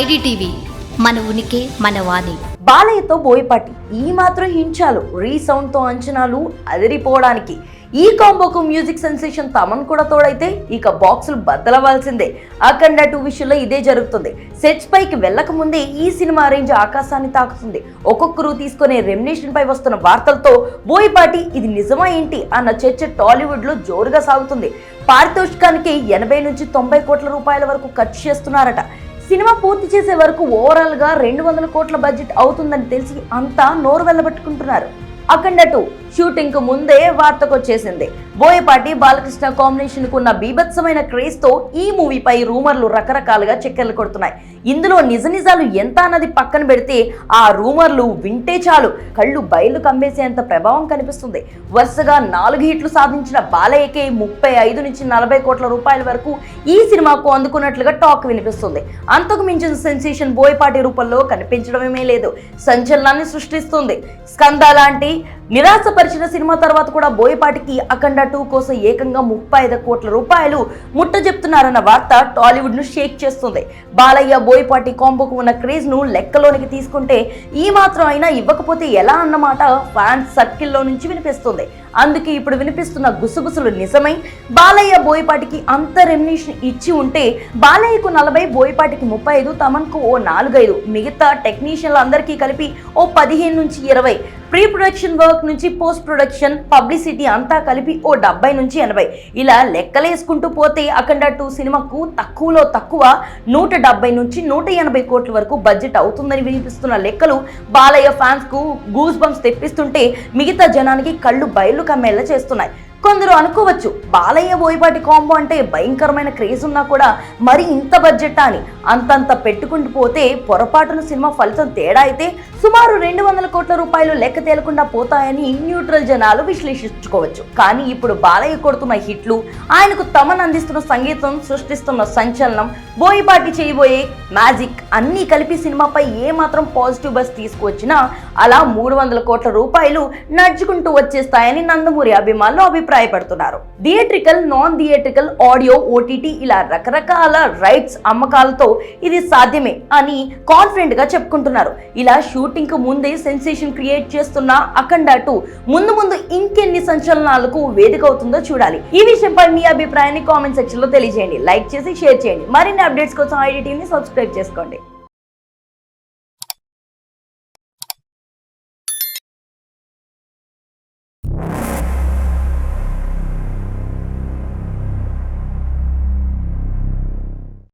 IDTV మన ఉనికి మన వాణి. బాలయ్యతో బోయపాటి ఈ మాత్రం హించాలు రీసౌండ్తో అంచనాలు అదిరిపోవడానికి. ఈ కాంబోకు మ్యూజిక్ సెన్సేషన్ తమన్ కూడా తోడైతే ఇక బాక్సులు బద్దలవ్వాల్సిందే. అఖండ టూ విషయంలో ఇదే జరుగుతుంది. సెట్స్ పైకి వెళ్ళక ముందే ఈ సినిమా రేంజ్ ఆకాశాన్ని తాకుతుంది. ఒక్కొక్కరు తీసుకునే రెమినేషన్ పై వస్తున్న వార్తలతో బోయపాటి ఇది నిజమా ఏంటి అన్న చర్చ టాలీవుడ్లో జోరుగా సాగుతుంది. పారితోషికానికి ఎనభై నుంచి తొంభై కోట్ల రూపాయల వరకు ఖర్చు చేస్తున్నారట. సినిమా పూర్తి చేసే వరకు ఓవరాల్గా రెండు వందల కోట్ల బడ్జెట్ అవుతుందని తెలిసి అంతా నోరు వెళ్ళబెట్టుకుంటున్నారు అఖండ టూ షూటింగ్కు ముందే వార్తకొచ్చేసింది బోయపాటి బాలకృష్ణ కాంబినేషన్కు ఉన్న బీభత్సమైన క్రేజ్తో ఈ మూవీపై రూమర్లు రకరకాలుగా చక్కెర్లు కొడుతున్నాయి. ఇందులో నిజ నిజాలు ఎంత అన్నది పక్కన పెడితే ఆ రూమర్లు వింటే చాలు. కళ్ళు బయలు కమ్మేసేంత ప్రభావం కనిపిస్తుంది. వరుసగా నాలుగు హిట్లు సాధించిన బాలయ్యకే ముప్పై ఐదు నుంచి నలభై కోట్ల రూపాయల వరకు ఈ సినిమాకు అందుకున్నట్లుగా టాక్ వినిపిస్తుంది. అంతకు మించిన సెన్సేషన్ బోయపాటి రూపంలో కనిపించడమే లేదు. సంచలనాన్ని సృష్టిస్తుంది. స్కంద లాంటి నిరాశపరిచిన సినిమా తర్వాత కూడా బోయపాటికి అఖండ టూ కోసం ఏకంగా ముప్పై ఐదు కోట్ల రూపాయలు ముట్ట చెప్తున్నారన్న వార్త టాలీవుడ్ను షేక్ చేస్తుంది. బాలయ్య బోయపాటి కాంబోకు ఉన్న క్రేజ్ను లెక్కలోనికి తీసుకుంటే ఈ మాత్రం అయినా ఇవ్వకపోతే ఎలా అన్నమాట? ఫ్యాన్స్ సర్కిల్లో నుంచి వినిపిస్తుంది. అందుకే ఇప్పుడు వినిపిస్తున్న గుసగుసలు నిజమై బాలయ్య బోయపాటికి అంత రెమ్యునేషన్ ఇచ్చి ఉంటే బాలయ్యకు నలభై బోయపాటికి ముప్పై ఐదు తమన్కు ఓ నాలుగైదు. మిగతా టెక్నీషియన్లు అందరికీ కలిపి ఓ పదిహేను నుంచి ఇరవై. ప్రీ ప్రొడక్షన్ వర్క్ నుంచి పోస్ట్ ప్రొడక్షన్ పబ్లిసిటీ అంతా కలిపి ఓ డెబ్బై నుంచి ఎనభై. ఇలా లెక్కలేసుకుంటూ పోతే అఖండ టూ సినిమాకు తక్కువలో తక్కువ నూట డెబ్బై నుంచి నూట ఎనభై కోట్ల వరకు బడ్జెట్ అవుతుందని వినిపిస్తున్న లెక్కలు బాలయ్య ఫ్యాన్స్కు గూస్ బంప్స్ తెప్పిస్తుంటే మిగతా జనానికి కళ్ళు బయలు కమ్మేలా చేస్తున్నాయి. కొందరు అనుకోవచ్చు బాలయ్య బోయపాటి కాంబో అంటే భయంకరమైన క్రేజ్ ఉన్నా కూడా మరి ఇంత బడ్జెట్ అని. అంతంత పెట్టుకుంటూ పోతే పొరపాటున సినిమా ఫలితం తేడా అయితే సుమారు రెండు వందల కోట్ల రూపాయలు లెక్క తేలకుండా పోతాయని న్యూట్రల్ జనాలు విశ్లేషించుకోవచ్చు. కానీ ఇప్పుడు బాలయ్య కొడుతున్న హిట్లు ఆయనకు తమన్ అందిస్తున్న సంగీతం సృష్టిస్తున్న సంచలనం బోయపాటి చేయబోయే మ్యాజిక్ అన్నీ కలిపి సినిమాపై ఏమాత్రం పాజిటివ్ బస్ తీసుకువచ్చినా అలా మూడు వందల కోట్ల రూపాయలు నడుచుకుంటూ వచ్చేస్తాయని నందమూరి అభిమానులు అభిప్రాయపడుతున్నారు. Theatrical non theatrical audio OTT ఇలా రకరకాల రైట్స్ అమ్మకాలతో ఇది సాధ్యమే అని కాన్ఫిడెంట్గా చెప్పుకుంటున్నారు. ఇలా షూటింగ్కు ముందే సెన్సేషన్ క్రియేట్ చేస్తున్న అఖండ టూ ముందు ముందు ఇంకెన్ని సంచలనాలకు వేదిక అవుతుందో చూడాలి. ఈ విషయంపై మీ అభిప్రాయాన్ని కామెంట్ సెక్షన్లో తెలియజేయండి. లైక్ చేసి షేర్ చేయండి. మరిన్ని అప్డేట్స్ కోసం ఐడిటీని సబ్స్క్రైబ్ చేసుకోండి.